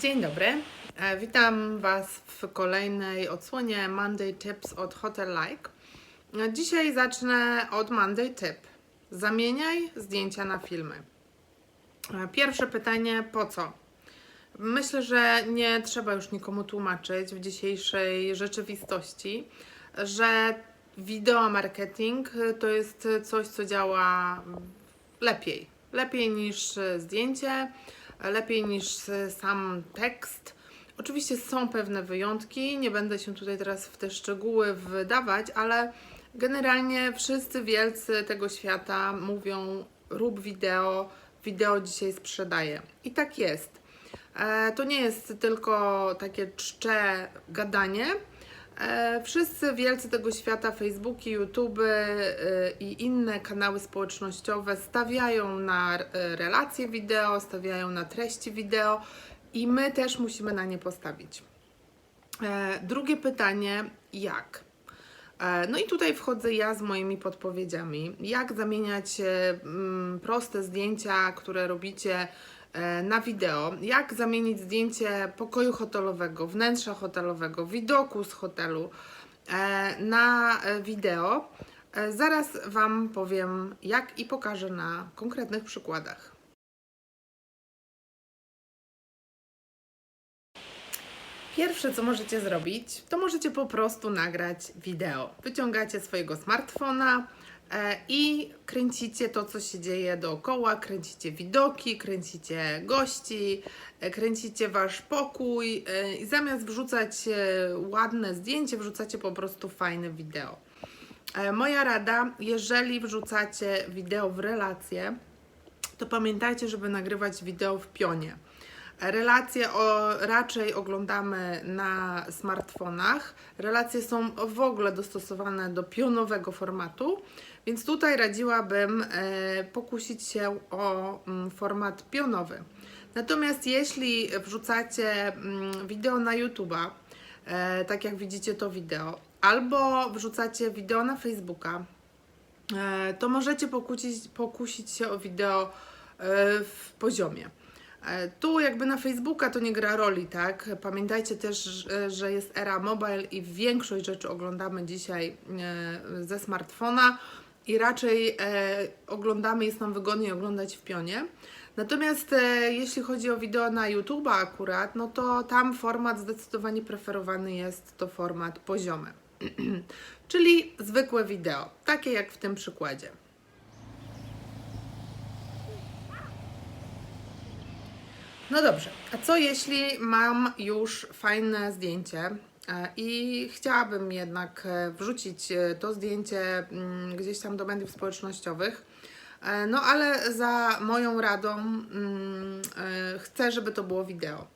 Dzień dobry. E, Witam Was w kolejnej odsłonie Monday Tips od Hotel Like. E, Dzisiaj zacznę od Monday Tip. Zamieniaj zdjęcia na filmy. E, Pierwsze pytanie, po co? Myślę, że nie trzeba już nikomu tłumaczyć w dzisiejszej rzeczywistości, że wideo marketing to jest coś, co działa lepiej. Lepiej niż zdjęcie, lepiej niż sam tekst. Oczywiście są pewne wyjątki, nie będę się tutaj teraz w te szczegóły wdawać, ale generalnie wszyscy wielcy tego świata mówią: rób wideo, wideo dzisiaj sprzedaje. I tak jest. E, To nie jest tylko takie czcze gadanie. E, Wszyscy wielcy tego świata, Facebooki, YouTube i inne kanały społecznościowe stawiają na e, relacje wideo, stawiają na treści wideo i my też musimy na nie postawić. E, Drugie pytanie, jak? No i tutaj wchodzę ja z moimi podpowiedziami. Jak zamieniać proste zdjęcia, które robicie na wideo? Jak zamienić zdjęcie pokoju hotelowego, wnętrza hotelowego, widoku z hotelu e, na e, wideo? E, Zaraz Wam powiem, jak i pokażę na konkretnych przykładach. Pierwsze, co możecie zrobić, to możecie po prostu nagrać wideo. Wyciągacie swojego smartfona e, i kręcicie to, co się dzieje dookoła, kręcicie widoki, kręcicie gości, e, kręcicie wasz pokój e, i zamiast wrzucać e, ładne zdjęcie, wrzucacie po prostu fajne wideo. E, Moja rada, jeżeli wrzucacie wideo w relacje, to pamiętajcie, żeby nagrywać wideo w pionie. Relacje o, raczej oglądamy na smartfonach. Relacje są w ogóle dostosowane do pionowego formatu, więc tutaj radziłabym e, pokusić się o mm, format pionowy. Natomiast jeśli wrzucacie mm, wideo na YouTube'a, e, tak jak widzicie to wideo, albo wrzucacie wideo na Facebooka, e, to możecie pokusić, pokusić się o wideo e, w poziomie. E, Tu jakby na Facebooka to nie gra roli, tak? Pamiętajcie też, że- jest era mobile i większość rzeczy oglądamy dzisiaj e, ze smartfona i raczej e, oglądamy, jest nam wygodniej oglądać w pionie. Natomiast jeśli chodzi o wideo na YouTube akurat, no to tam format zdecydowanie preferowany jest to format poziomy. Czyli zwykłe wideo, takie jak w tym przykładzie. No dobrze, a co jeśli mam już fajne zdjęcie e, i chciałabym jednak e, wrzucić e, to zdjęcie mm, gdzieś tam do mediów społecznościowych, no ale za moją radą mm, chcę, żeby to było wideo.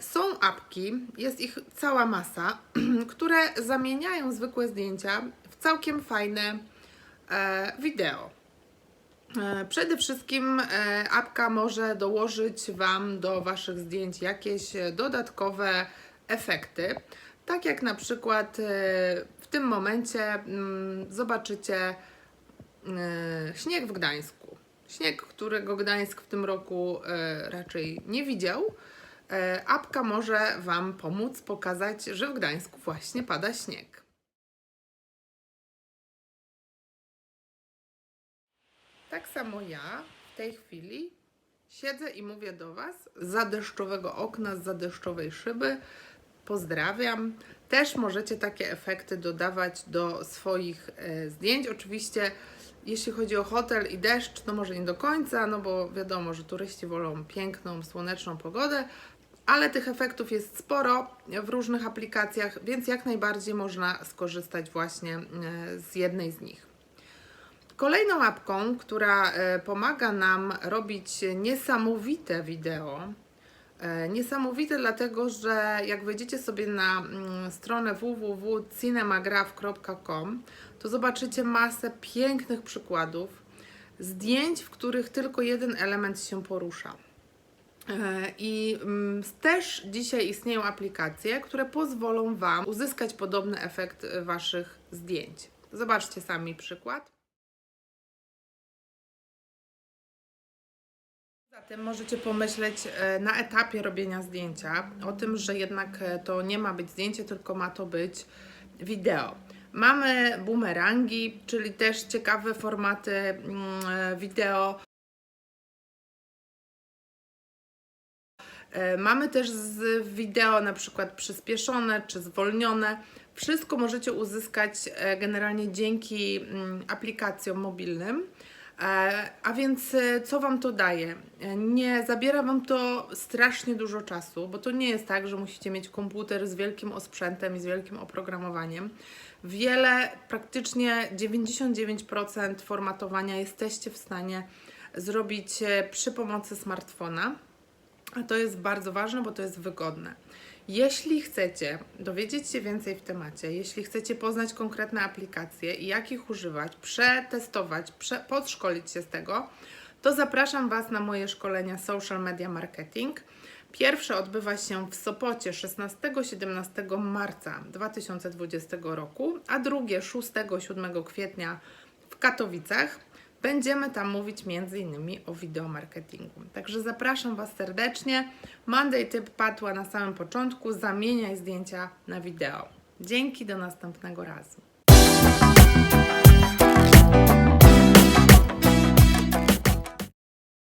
Są apki, jest ich cała masa, które zamieniają zwykłe zdjęcia w całkiem fajne wideo. E, Przede wszystkim e, apka może dołożyć Wam do Waszych zdjęć jakieś e, dodatkowe efekty. Tak jak na przykład w tym momencie mm, zobaczycie śnieg w Gdańsku. Śnieg, którego Gdańsk w tym roku raczej nie widział. Apka może Wam pomóc pokazać, że w Gdańsku właśnie pada śnieg. Tak samo ja w tej chwili siedzę i mówię do Was za deszczowego okna, za deszczowej szyby. Pozdrawiam. Też możecie takie efekty dodawać do swoich e, zdjęć. Oczywiście, jeśli chodzi o hotel i deszcz, no może nie do końca, no bo wiadomo, że turyści wolą piękną, słoneczną pogodę, ale tych efektów jest sporo w różnych aplikacjach, więc jak najbardziej można skorzystać właśnie e, z jednej z nich. Kolejną apką, która e, pomaga nam robić niesamowite wideo, e, niesamowite dlatego, że jak wejdziecie sobie na mm, stronę www.cinemagraph.com, to zobaczycie masę pięknych przykładów zdjęć, w których tylko jeden element się porusza. E, I mm, też dzisiaj istnieją aplikacje, które pozwolą Wam uzyskać podobny efekt Waszych zdjęć. Zobaczcie sami przykład. Tym możecie pomyśleć e, na etapie robienia zdjęcia o tym, że jednak e, to nie ma być zdjęcie, tylko ma to być wideo. Mamy boomerangi, czyli też ciekawe formaty mm, e, wideo. Mamy też z wideo na przykład przyspieszone czy zwolnione. Wszystko możecie uzyskać generalnie dzięki mm, aplikacjom mobilnym. E, A więc e, co Wam to daje? E, Nie zabiera Wam to strasznie dużo czasu, bo to nie jest tak, że musicie mieć komputer z wielkim osprzętem i z wielkim oprogramowaniem. Wiele, praktycznie 99% formatowania jesteście w stanie zrobić przy pomocy smartfona. A to jest bardzo ważne, bo to jest wygodne. Jeśli chcecie dowiedzieć się więcej w temacie, jeśli chcecie poznać konkretne aplikacje i jak ich używać, przetestować, prze, podszkolić się z tego, to zapraszam Was na moje szkolenia Social Media Marketing. Pierwsze odbywa się w Sopocie 16-17 marca 2020 roku, a drugie 6-7 kwietnia w Katowicach. Będziemy tam mówić m.in. o wideomarketingu. Także zapraszam Was serdecznie. Monday Tip padła na samym początku. Zamieniaj zdjęcia na wideo. Dzięki, do następnego razu.